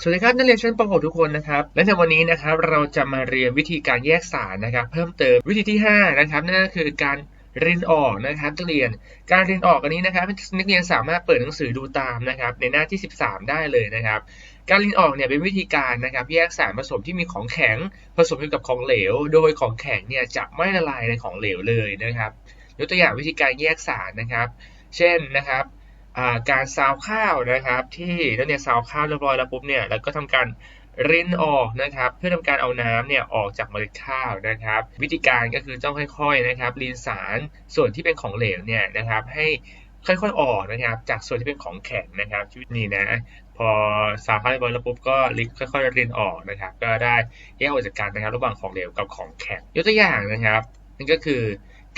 สวัสดีครับนักเรียนชั้นป .6 ทุกคนนะครับ และในวันนี้นะครับเราจะมาเรียนวิธีการแยกสารนะครับ เพิ่มเติมวิธีที่ 5 นะครับนั่นก็คือการเรียนออกนะครับนักเรียนการเรียนออกอันนี้นะครับนักเรียนสามารถเปิดหนังสือดูตามนะครับ ในหน้าที่ 13 ได้เลยนะครับ การเรียนออกเนี่ยเป็นวิธีการนะครับ แยกสารผสมที่มีของแข็งผสมอยู่กับของเหลว โดยของแข็งเนี่ยจะไม่ละลายในของเหลวเลยนะครับยกตัวอย่างวิธีการแยกสารนะครับ เช่นนะครับ การซาวข้าวนะครับ ที่นักเรียนซาวข้าวเรียบร้อยแล้วปุ๊บเนี่ยแล้วก็ทำการรินออกนะครับ เพื่อทำการเอาน้ำเนี่ยออกจากเมล็ดข้าวนะครับ วิธีการก็คือต้องค่อยๆนะครับรินสารส่วนที่เป็นของเหลวเนี่ยนะครับให้ค่อยๆออกนะครับ จากส่วนที่เป็นของแข็งนะครับนี่นะพอซาวข้าวเรียบร้อยแล้วปุ๊บก็รินค่อยๆรินออกนะครับ ก็ได้แยกออกจากกันนะครับ ระหว่างของเหลวกับของแข็งยกตัวอย่างนะครับนั่นก็คือ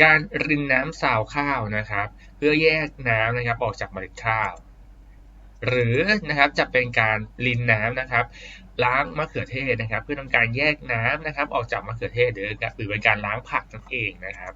การรินน้ำซาวข้าวนะครับ เพื่อแยกน้ำนะครับออกจากเมล็ดข้าว หรือนะครับจะเป็นการรินน้ำนะครับ ล้างมะเขือเทศนะครับ เพื่อทำการแยกน้ำนะครับ ออกจากมะเขือเทศหรือหรือเป็นการล้างผักนั่นเองนะครับ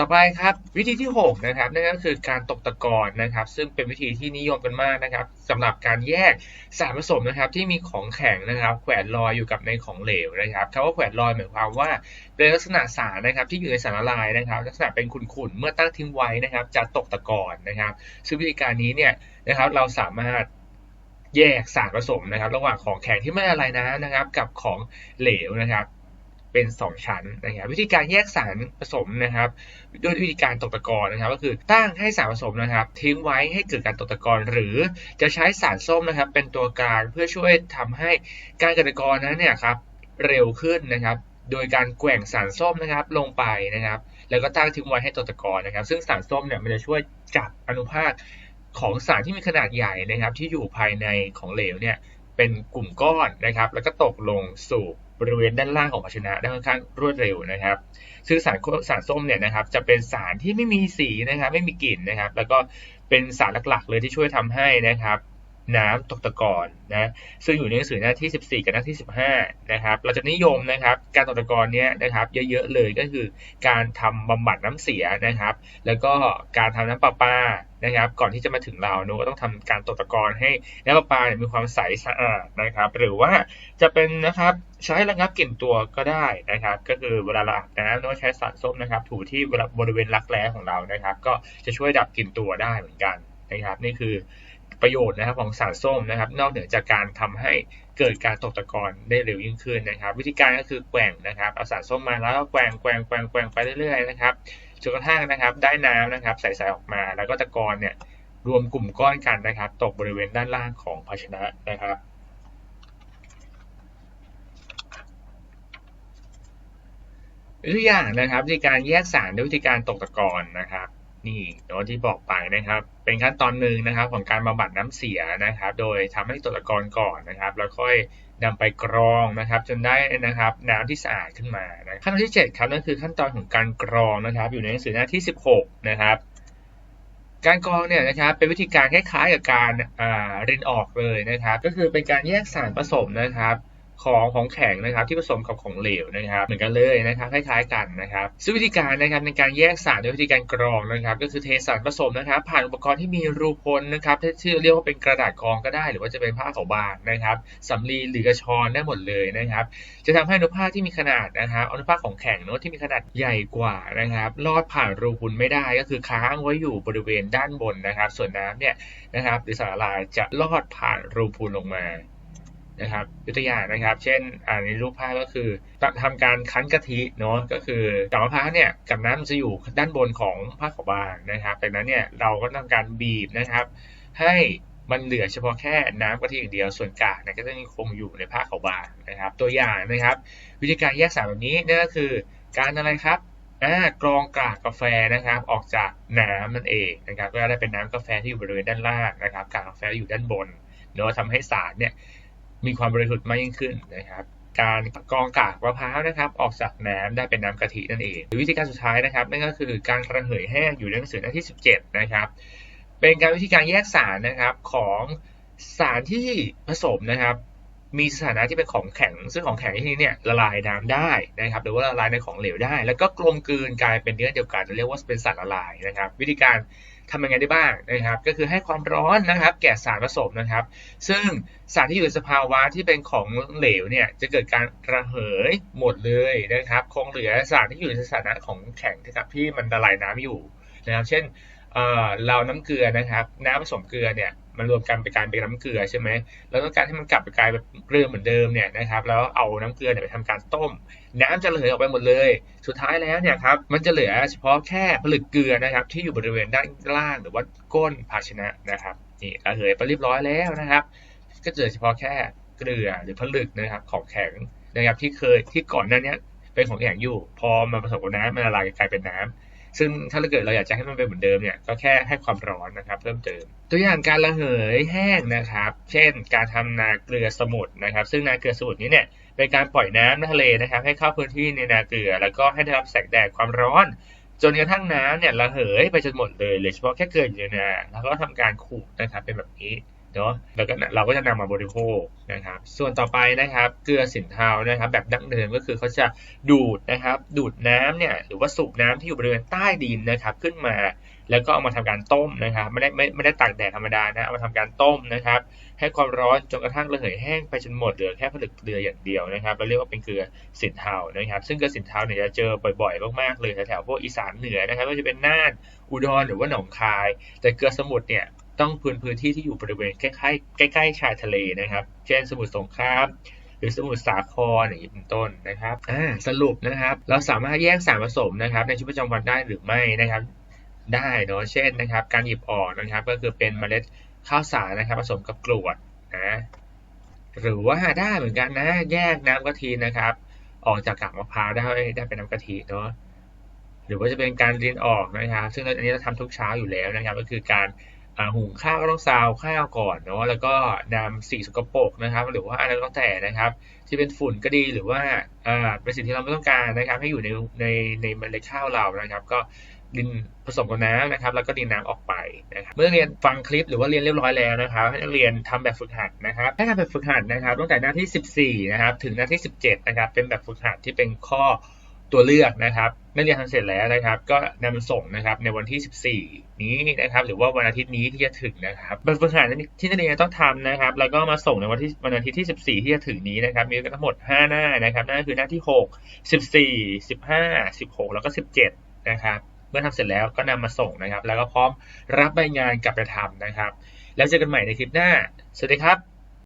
ต่อไปครับวิธีที่ 6 นะครับนั่นก็คือการตกตะกอนนะครับ ซึ่งเป็นวิธีที่นิยมกันมากนะครับสำหรับการแยกสารผสมนะครับ ที่มีของแข็งนะครับ แขวนลอยอยู่กับในของเหลวนะครับคำว่าแขวนลอยหมายความว่าเป็นลักษณะสารนะครับ ที่อยู่ในสารละลายนะครับ ลักษณะเป็นขุ่นๆเมื่อตั้งทิ้งไว้นะครับ จะตกตะกอนนะครับ ซึ่งวิธีการนี้เนี่ยนะครับเราสามารถแยกสารผสมนะครับ ระหว่างของแข็งที่ไม่ละลายน้ำนะครับ กับของเหลวนะครับ เป็น 2 ชั้นนะครับวิธีการแยกสารผสมนะครับด้วยวิธีการตกตะกอนนะครับ ก็คือตั้งให้สารผสมนะครับ ทิ้งไว้ให้เกิดการตกตะกอนหรือจะใช้สารส้มนะครับ เป็นตัวกลางเพื่อช่วยทำให้การเกิดตะกอนนั้นเนี่ยครับเร็วขึ้นนะครับ โดยการแกว่งสารส้มนะครับลงไปนะครับ แล้วก็ตั้งทิ้งไว้ให้ตกตะกอนนะครับ ซึ่งสารส้มเนี่ยมันจะช่วยจับอนุภาคของสารที่มีขนาดใหญ่นะครับ ที่อยู่ภายในของเหลวเนี่ยเป็นกลุ่มก้อนนะครับ แล้วก็ตกลงสู่ บริเวณด้านล่างของภาชนะได้ค่อนข้างรวดเร็วนะครับ ซึ่งสารสารส้มเนี่ยนะครับจะเป็นสารที่ไม่มีสีนะครับ ไม่มีกลิ่นนะครับ แล้วก็เป็นสารหลักๆ เลยที่ช่วยทำให้นะครับน้ำตกตะกอนนะซึ่งอยู่ในหนังสือหน้าที่ 14 กับหน้าที่ 15 นะครับ เราจะนิยมนะครับการตกตะกอนเนี้ยนะครับเยอะๆเลยก็คือการทำบำบัดน้ำเสียนะครับ แล้วก็การทำน้ำประปานะครับ ก่อนที่จะมาถึงเราเนอะก็ต้องทำการตกตะกอนให้น้ำประปาเนี่ยมีความใสสะอาดนะครับ หรือว่าจะเป็นนะครับ ใช้ระงับกลิ่นตัวก็ได้นะครับ ก็คือเวลาเราอาบน้ำเนอะใช้สารส้มนะครับ ถูที่บริเวณรักแร้ของเรานะครับ ก็จะช่วยดับกลิ่นตัวได้เหมือนกันนะครับ นี่คือประโยชน์นะครับของสารส้มนะครับ นอกเหนือจากการทำให้เกิดการตกตะกอนได้เร็วยิ่งขึ้นนะครับ วิธีการก็คือแกว่งนะครับเอาสารส้มมาแล้วก็แกว่งแกว่งแกว่งแกว่งไปเรื่อยๆนะครับจนกระทั่งนะครับ ได้น้ำนะครับใส่ๆออกมา แล้วก็ตะกอนเนี่ยรวมกลุ่มก้อนกันนะครับ ตกบริเวณด้านล่างของภาชนะนะครับ ตัวอย่างนะครับวิธีการแยกสารด้วยวิธีการตกตะกอนนะครับนี่เนาะที่บอกไปนะครับ เป็นขั้นตอนหนึ่งนะครับของการบำบัดน้ำเสียนะครับ โดยทำให้ตกตะกอนก่อนนะครับ แล้วค่อยนำไปกรองนะครับ จนได้นะครับ น้ำที่สะอาดขึ้นมานะขั้นตอนที่ 7 ครับนั่นคือขั้นตอนของการกรองนะครับ อยู่ในหนังสือหน้าที่ 16 นะครับการกรองเนี่ยนะครับเป็นวิธีการคล้ายๆกับการรินออกเลยนะครับ ก็คือเป็นการแยกสารผสมนะครับ ของของแข็งนะครับที่ผสมกับของเหลวนะครับ เหมือนกันเลยนะครับคล้ายๆกันนะครับซึ่งวิธีการนะครับในการแยกสารด้วยวิธีการกรองนะครับ ก็คือเทสารผสมนะครับ ผ่านอุปกรณ์ที่มีรูพ้นนะครับที่เรียกว่าเป็นกระดาษกรองก็ได้ หรือว่าจะเป็นผ้าขาวบางนะครับสำลีหรือกระชอนได้หมดเลยนะครับ จะทำให้อนุภาคที่มีขนาดนะครับอนุภาคของแข็งเนอะที่มีขนาดใหญ่กว่านะครับลอดผ่านรูพุนไม่ได้ก็คือค้างไว้อยู่บริเวณด้านบนนะครับ ส่วนน้ำเนี่ยนะครับหรือสารละลายจะลอดผ่านรูพุนลงมา นะครับยกตัวอย่างนะครับ เช่นในรูปภาพก็คือทำการคั้นกะทิเนาะก็คือกับมะพร้าวเนี่ยกับน้ำมันจะอยู่ด้านบนของผ้าขาวบางนะครับดังนั้นเนี่ยเราก็ทำการบีบนะครับ ให้มันเหลือเฉพาะแค่น้ำกะทิอย่างเดียวส่วนกากเนี่ยก็จะยังคงอยู่ในผ้าขาวบางนะครับ ตัวอย่างนะครับ วิธีการแยกสารแบบนี้นั่นก็คือการอะไรครับอ่ากรองกากกาแฟนะครับ ออกจากน้ำนั่นเองนะครับ ก็ได้เป็นน้ำกาแฟที่อยู่บริเวณด้านล่างนะครับ กากกาแฟอยู่ด้านบนเนาะทำให้สารเนี่ย มีความบริสุทธิ์มากยิ่งขึ้นนะครับ การกรองกากมะพร้าวนะครับ ออกจากน้ำได้เป็นน้ำกะทินั่นเองหรือวิธีการสุดท้ายนะครับ นั่นก็คือการระเหยแห้งอยู่ในหนังสือหน้าที่ 17 นะครับ เป็นการวิธีการแยกสารนะครับของสารที่ผสมนะครับ มีสถานะที่เป็นของแข็ง ซึ่งของแข็งที่นี้เนี่ยละลายน้ำได้นะครับ หรือว่าละลายในของเหลวได้ แล้วก็กลมกลืนกลายเป็นเนื้อเดียวกันเรียกว่าเป็นสารละลายนะครับ วิธีการ ทำยังไงได้บ้างนะครับ ก็คือให้ความร้อนนะครับ แก่สารผสมนะครับ ซึ่งสารที่อยู่ในสภาวะที่เป็นของเหลวเนี่ยจะเกิดการระเหยหมดเลยนะครับ คงเหลือสารที่อยู่ในสถานะของแข็งนะครับที่มันละลายน้ำอยู่นะครับ เช่นเราน้ำเกลือนะครับ น้ำผสมเกลือเนี่ย มันรวมกันเป็นการเป็นน้ำเกลือใช่ไหมแล้วต้องการให้มันกลับไปกลายเป็นเกลือเหมือนเดิมเนี่ยนะครับ แล้วเอาน้ำเกลือเนี่ยไปทำการต้ม น้ำจะเหลยออกไปหมดเลย สุดท้ายแล้วเนี่ยครับมันจะเหลือเฉพาะแค่ผลึกเกลือนะครับ ที่อยู่บริเวณด้านล่างหรือว่าก้นภาชนะนะครับนี่ระเหยไปเรียบร้อยแล้วนะครับ ก็เหลือเฉพาะแค่เกลือหรือผลึกนะครับของแข็งนะครับที่เคยที่ก่อนหน้านี้เป็นของแข็งอยู่ พอมาผสมกับน้ำมันละลายกลายเป็นน้ำ ซึ่งถ้าเกิดเราอยากจะให้มันเป็นเหมือนเดิมเนี่ยก็แค่ให้ความร้อนนะครับ เพิ่มเติม ตัวอย่างการระเหยแห้งนะครับ เช่น การทำนาเกลือสมุทรนะครับ ซึ่งนาเกลือสมุทรนี้เนี่ยเป็นการปล่อยน้ำในทะเลนะครับ ให้เข้าพื้นที่ในนาเกลือ แล้วก็ให้ได้รับแสงแดดความร้อน จนกระทั่งน้ำเนี่ยระเหยไปจนหมดเลยเลือเฉพาะแค่เกลืออยู่ในนาแล้วก็ทำการขูดนะครับเป็นแบบนี้ เนาะแล้วก็เราก็จะนำมาบริโภคนะครับ ส่วนต่อไปนะครับเกลือสินเทานะครับ แบบดั้งเดิมก็คือเขาจะดูดนะครับ ดูดน้ำเนี่ยหรือว่าสูบน้ำที่อยู่บริเวณใต้ดินนะครับ ขึ้นมา แล้วก็เอามาทำการต้มนะครับ ไม่ได้ไม่ไม่ได้ตากแดดธรรมดานะเอามาทำการต้มนะครับ ให้ความร้อนจนกระทั่งระเหยแห้งไปจนหมดเหลือแค่ผลึกเกลืออย่างเดียวนะครับเราเรียกว่าเป็นเกลือสินเทานะครับ ซึ่งเกลือสินเทาเนี่ยจะเจอบ่อยๆมากๆเลยแถวๆพวกอีสานเหนือนะครับไม่ว่าจะเป็นน่านอุดรหรือว่าหนองคาย แต่เกลือสมุทรเนี่ย ต้องพื้นพื้นที่ที่อยู่บริเวณใกล้ๆใกล้ๆชายทะเลนะครับ เช่นสมุทรสงครามหรือสมุทรสาครอย่างนี้เป็นต้นนะครับสรุปนะครับ เราสามารถแยกสารผสมนะครับ ในชีวิตประจำวันได้หรือไม่นะครับ ได้เนาะเช่นนะครับ การหยิบออกนะครับ ก็คือเป็นเมล็ดข้าวสารนะครับผสมกับกรวดนะหรือว่าได้เหมือนกันนะ แยกน้ำกะทินะครับ ออกจากกากมะพร้าวได้ได้เป็นน้ำกะทิเนาะหรือว่าจะเป็นการรินออกนะครับ ซึ่งอันนี้เราทำทุกเช้าอยู่แล้วนะครับ ก็คือการ หุงข้าวก็ต้องซาวข้าวก่อนเนาะแล้วก็นำสิ่งสกปรกนะครับ หรือว่าอะไรก็แต่นะครับ ที่เป็นฝุ่นก็ดีหรือว่าอ่าเป็นสิ่งที่เราไม่ต้องการนะครับ ให้อยู่ในในในเมล็ดข้าวเรานะครับ ก็ดินผสมกับน้ำนะครับ แล้วก็ดินน้ำออกไปนะครับเมื่อเรียนฟังคลิปหรือว่าเรียนเรียบร้อยแล้วนะครับให้นักเรียนทำแบบฝึกหัดนะครับให้ทำแบบฝึกหัดนะครับตั้งแต่หน้าที่ 14นะครับถึงหน้าที่ 17นะครับเป็นแบบฝึกหัดที่เป็นข้อ ตัวเลือกนะครับนักเรียนทำเสร็จแล้วนะครับ ก็นำมาส่งนะครับในวันที่ 14 นี้นะครับ หรือว่าวันอาทิตย์นี้ที่จะถึงนะครับแบบฝึกหัดที่นักเรียนต้องทำนะครับ แล้วก็มาส่งในวันที่วันอาทิตย์ที่ 14 ที่จะถึงนี้นะครับ มีทั้งหมด 5 หน้านะครับนั่นก็คือหน้าที่ 6 14 15 16 แล้วก็ 17 นะครับเมื่อทำเสร็จแล้วก็นำมาส่งนะครับ แล้วก็พร้อมรับใบงานกลับไปทำนะครับ แล้วเจอกันใหม่ในคลิปหน้า สวัสดีครับ